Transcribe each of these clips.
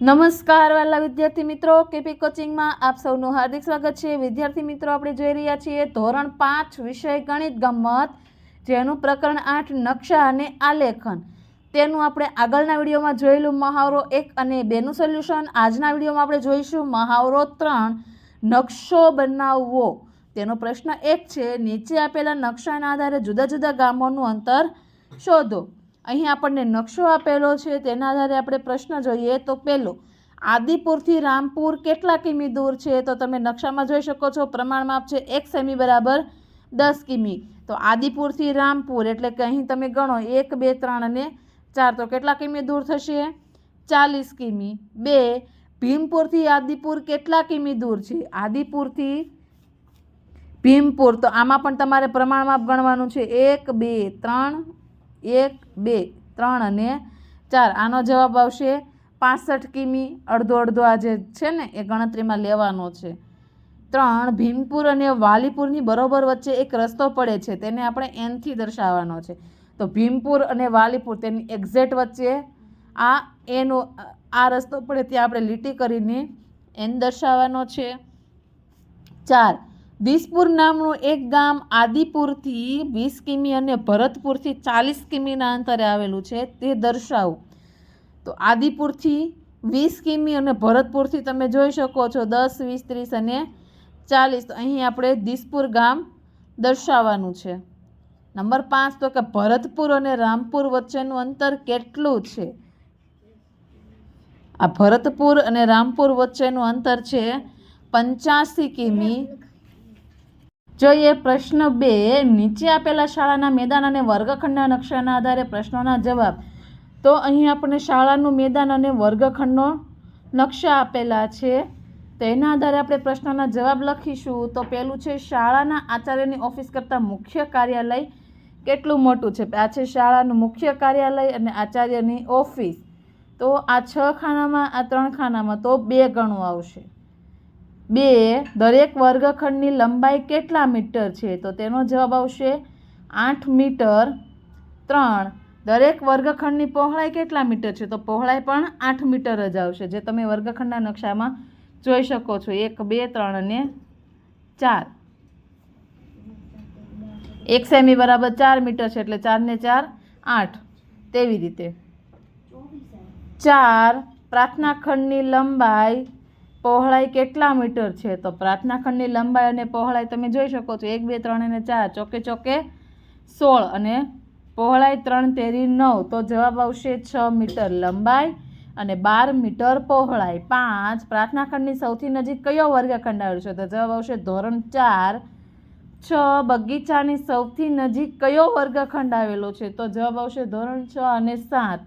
નમસ્કાર, વાલા વિદ્યાર્થી મિત્રો. કેપી કોચિંગમાં આપ સૌનું હાર્દિક સ્વાગત છે. વિદ્યાર્થી મિત્રો, આપણે જોઈ રહ્યા છીએ ધોરણ પાંચ વિષય ગણિત ગમત, જેનું પ્રકરણ આઠ નકશા અને આલેખન. તેનું આપણે આગળના વિડીયોમાં જોયેલું મહાવરો એક અને બેનું સોલ્યુશન. આજના વિડીયોમાં આપણે જોઈશું મહાવરો ત્રણ, નકશો બનાવવો. તેનો પ્રશ્ન એક છે, નીચે આપેલા નકશાના આધારે જુદા જુદા ગામોનું અંતર શોધો. અહીં આપણને નકશો આપેલો છે, તેના આધારે આપણે પ્રશ્ન જોઈએ તો પહેલો, આદિપુરથી રામપુર કેટલા કિમી દૂર છે? તો તમે નકશામાં જોઈ શકો છો, પ્રમાણ માપ છે એક સેમી બરાબર દસ કિમી. તો આદિપુરથી રામપુર, એટલે કે અહીં તમે ગણો એક, બે, ત્રણ અને ચાર, તો કેટલા કિમી દૂર થશે? ચાલીસ કિમી. બે, ભીમપુરથી આદિપુર કેટલા કિમી દૂર છે? આદિપુરથી ભીમપુર, તો આમાં પણ તમારે પ્રમાણ માપ ગણવાનું છે, એક, બે, ત્રણ એક, બે, ત્રણ અને ચાર. આનો જવાબ આવશે પાસઠ કિમી. અડધો અડધો આ જે છે ને, એ ગણતરીમાં લેવાનો છે. ત્રણ, ભીમપુર અને વાલીપુરની બરોબર વચ્ચે એક રસ્તો પડે છે. તેને આપણે એનથી દર્શાવવાનો છે. તો ભીમપુર અને વાલીપુર તેની એક્ઝેક્ટ વચ્ચે આ એનો આ રસ્તો પડે ત્યાં આપણે લીટી કરીને એન દર્શાવવાનો છે. ચાર દિસપુર નામનું એક ગામ આદિપુરથી વીસ કિમી અને ભરતપુરથી ચાલીસ કિમીના અંતરે આવેલું છે, તે દર્શાવું. તો આદિપુરથી વીસ કિમી અને ભરતપુરથી તમે જોઈ શકો છો, દસ, વીસ, ત્રીસ અને ચાલીસ. તો અહીં આપણે દિસપુર ગામ દર્શાવવાનું છે. નંબર પાંચ, તો કે ભરતપુર અને રામપુર વચ્ચેનું અંતર કેટલું છે? આ ભરતપુર અને રામપુર વચ્ચેનું અંતર છે પંચ્યાસી કિમી જોઈએ પ્રશ્ન બે, નીચે આપેલા શાળાના મેદાન અને વર્ગખંડના નકશાના આધારે પ્રશ્નોના જવાબ. તો અહીં આપણને શાળાનું મેદાન અને વર્ગખંડનો નકશા આપેલા છે. તેના આધારે આપણે પ્રશ્નોના જવાબ લખીશું. તો પહેલું છે, શાળાના આચાર્યની ઓફિસ કરતાં મુખ્ય કાર્યાલય કેટલું મોટું છે? આ છે શાળાનું મુખ્ય કાર્યાલય અને આચાર્યની ઓફિસ. તો આ છ ખાનામાં, આ ત્રણ ખાનામાં તો બે ગણું આવશે. બે, દરેક વર્ગખંડની લંબાઈ કેટલા મીટર છે? તો તેનો જવાબ આવશે આઠ મીટર ત્રણ. દરેક વર્ગખંડની પહોળાઈ કેટલા મીટર છે? તો પહોળાઈ પણ આઠ મીટર જ આવશે, જે તમે વર્ગખંડના નકશામાં જોઈ શકો છો. એક, બે, ત્રણ અને ચાર. એક સેમી બરાબર ચાર મીટર છે, એટલે ચારને ચાર, આઠ. તેવી રીતે. ચાર પ્રાર્થના ખંડની લંબાઈ પહોળાઈ કેટલા મીટર છે? તો પ્રાર્થના ખંડની લંબાઈ અને પહોળાઈ તમે જોઈ શકો છો. એક, બે, ત્રણ અને ચાર. ચોકે ચોકે સોળ અને પહોળાઈ ત્રણ, તેરી, નવ. તો જવાબ આવશે છ મીટર લંબાઈ અને બાર મીટર પહોળાઈ. પાંચ, પ્રાર્થના ખંડની સૌથી નજીક કયો વર્ગખંડ આવ્યો છે? તો જવાબ આવશે ધોરણ ચાર. છ, બગીચાની સૌથી નજીક કયો વર્ગખંડ આવેલો છે? તો જવાબ આવશે ધોરણ છ અને સાત.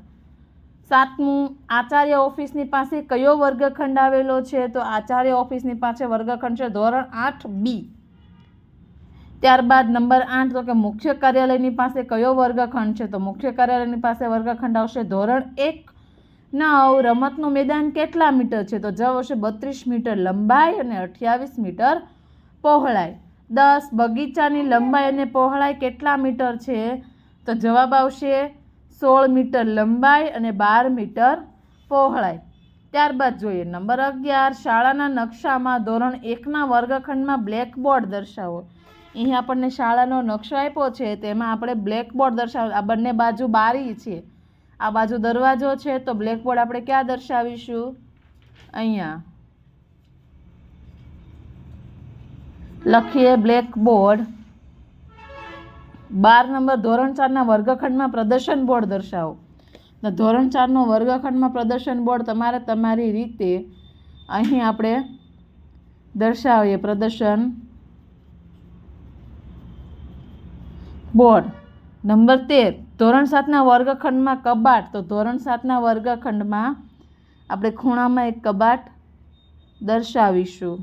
સાતમું, આચાર્ય ઓફિસની પાસે કયો વર્ગખંડ આવેલો છે? તો આચાર્ય ઓફિસની પાસે વર્ગખંડ છે ધોરણ આઠ બી. ત્યારબાદ નંબર આઠ, તો કે મુખ્ય કાર્યાલયની પાસે કયો વર્ગખંડ છે? તો મુખ્ય કાર્યાલયની પાસે વર્ગખંડ આવશે ધોરણ એક. નવ રમતનું મેદાન કેટલા મીટર છે? તો જવાબ આવશે બત્રીસ મીટર લંબાઈ અને અઠ્યાવીસ મીટર પહોળાઈ. દસ, બગીચાની લંબાઈ અને પહોળાઈ કેટલા મીટર છે? તો જવાબ આવશે સોળ મીટર લંબાઈ અને બાર મીટર પહોળાઈ. ત્યારબાદ જોઈએ, નંબર અગિયાર, શાળાના નકશામાં ધોરણ એકના વર્ગખંડમાં બ્લેકબોર્ડ દર્શાવો. અહીં આપણને શાળાનો નકશો આપ્યો છે, તેમાં આપણે બ્લેકબોર્ડ દર્શાવ, આ બંને બાજુ બારી છે આ બાજુ દરવાજો છે, તો બ્લેકબોર્ડ આપણે ક્યાં દર્શાવીશું? અહીંયા. લખીએ બ્લેકબોર્ડ. બાર નંબર ધોરણ ચારના વર્ગખંડમાં પ્રદર્શન બોર્ડ દર્શાવો. તો ધોરણ ચારનો વર્ગખંડમાં પ્રદર્શન બોર્ડ તમારે તમારી રીતે અહીં આપણે દર્શાવીએ પ્રદર્શન બોર્ડ. નંબર તેર, ધોરણ સાતના વર્ગખંડમાં કબાટ. તો ધોરણ સાતના વર્ગખંડમાં આપણે ખૂણામાં એક કબાટ દર્શાવીશું.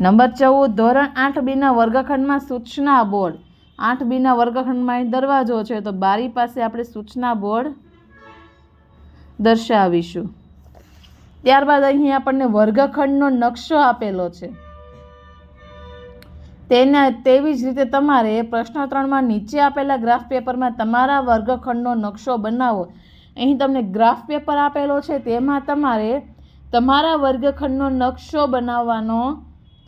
નંબર ચૌદ, ધોરણ આઠ બીના વર્ગખંડમાં સૂચના બોર્ડ. આઠ બીના વર્ગખંડમાં અહીં દરવાજો છે, તો બારી પાસે આપણે સૂચના બોર્ડ દર્શાવીશું. ત્યારબાદ અહીં આપણને વર્ગખંડનો નકશો આપેલો છે. તેના તેવી જ રીતે તમારે પ્રશ્ન ત્રણમાં નીચે આપેલા ગ્રાફ પેપરમાં તમારા વર્ગખંડનો નકશો બનાવો. અહીં તમને ગ્રાફ પેપર આપેલો છે, તેમાં તમારે તમારા વર્ગખંડનો નકશો બનાવવાનો